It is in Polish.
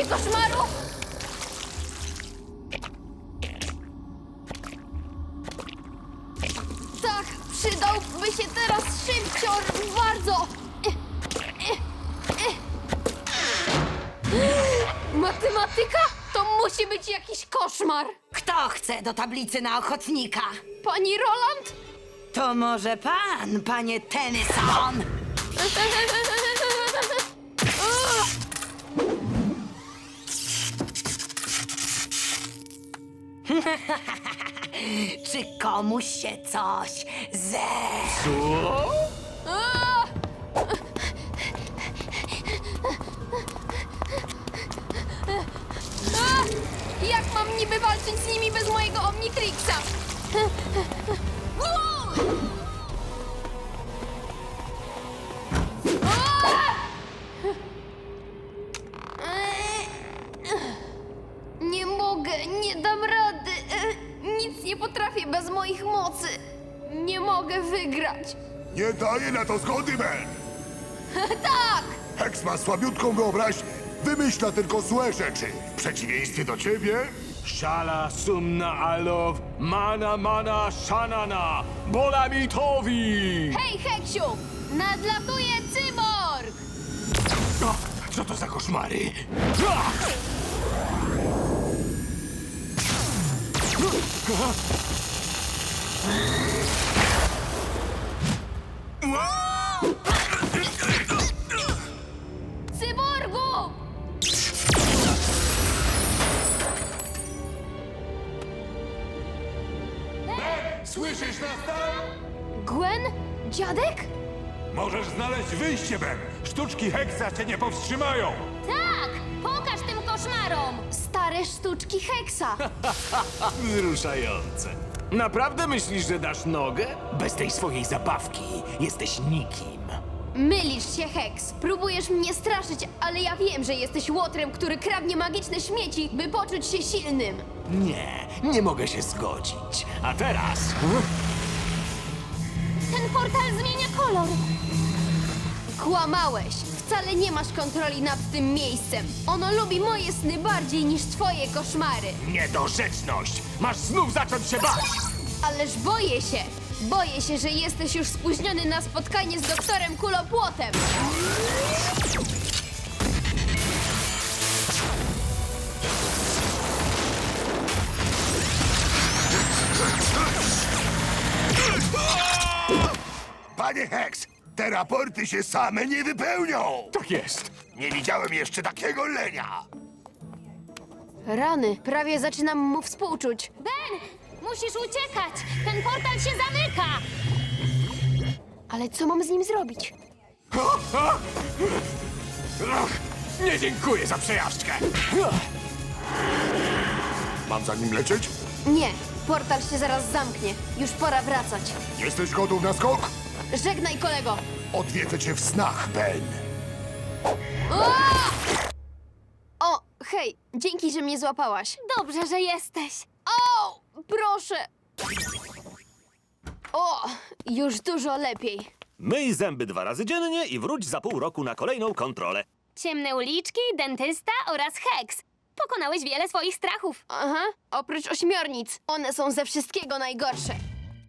cię, koszmaru! Tak, przydałby się teraz szybcior, bardzo! Matematyka? To musi być jakiś koszmar! Kto chce do tablicy na ochotnika? Pani Roland? To może pan, panie Tennyson? komuś się coś ze... A! Jak mam niby walczyć z nimi bez mojego Omnitrixa? Moich mocy. Nie mogę wygrać. Nie daję na to zgody, Ben! Tak! Hex ma słabiutką wyobraźnię. Wymyśla tylko złe rzeczy. W przeciwieństwie do ciebie, Shala sumna alow, mana mana shanana, bolamitowi! Hej, Heksiu! Nadlatuje cyborg! O, co to za koszmary? A! Cyborgu! słyszysz nas tam? Gwen? Dziadek? Możesz znaleźć wyjście, Ben. Sztuczki Hexa cię nie powstrzymają. Tak! Pokaż tym koszmarom! Stare sztuczki Heksa. Wzruszające. Naprawdę myślisz, że dasz nogę? Bez tej swojej zabawki jesteś nikim. Mylisz się, Heks. Próbujesz mnie straszyć, ale ja wiem, że jesteś łotrem, który kradnie magiczne śmieci, by poczuć się silnym. Nie, nie mogę się zgodzić. A teraz... Ten portal zmienia kolor. Kłamałeś. Wcale nie masz kontroli nad tym miejscem. Ono lubi moje sny bardziej niż twoje koszmary. Niedorzeczność! Masz znów zacząć się bać! Ależ boję się. Boję się, że jesteś już spóźniony na spotkanie z doktorem Kulopłotem. Panie Hex, te raporty się same nie wypełnią. Tak jest. Nie widziałem jeszcze takiego lenia. Rany, prawie zaczynam mu współczuć. Ben! Musisz uciekać! Ten portal się zamyka! Ale co mam z nim zrobić? Ach, nie dziękuję za przejażdżkę. Mam za nim lecieć? Nie, portal się zaraz zamknie. Już pora wracać. Jesteś gotów na skok? Żegnaj, kolego. Odwiedzę cię w snach, Ben. O, hej, dzięki, że mnie złapałaś. Dobrze, że jesteś. O, proszę. O, już dużo lepiej. Myj zęby dwa razy dziennie i wróć za pół roku na kolejną kontrolę. Ciemne uliczki, dentysta oraz heks. Pokonałeś wiele swoich strachów. Aha, oprócz ośmiornic. One są ze wszystkiego najgorsze.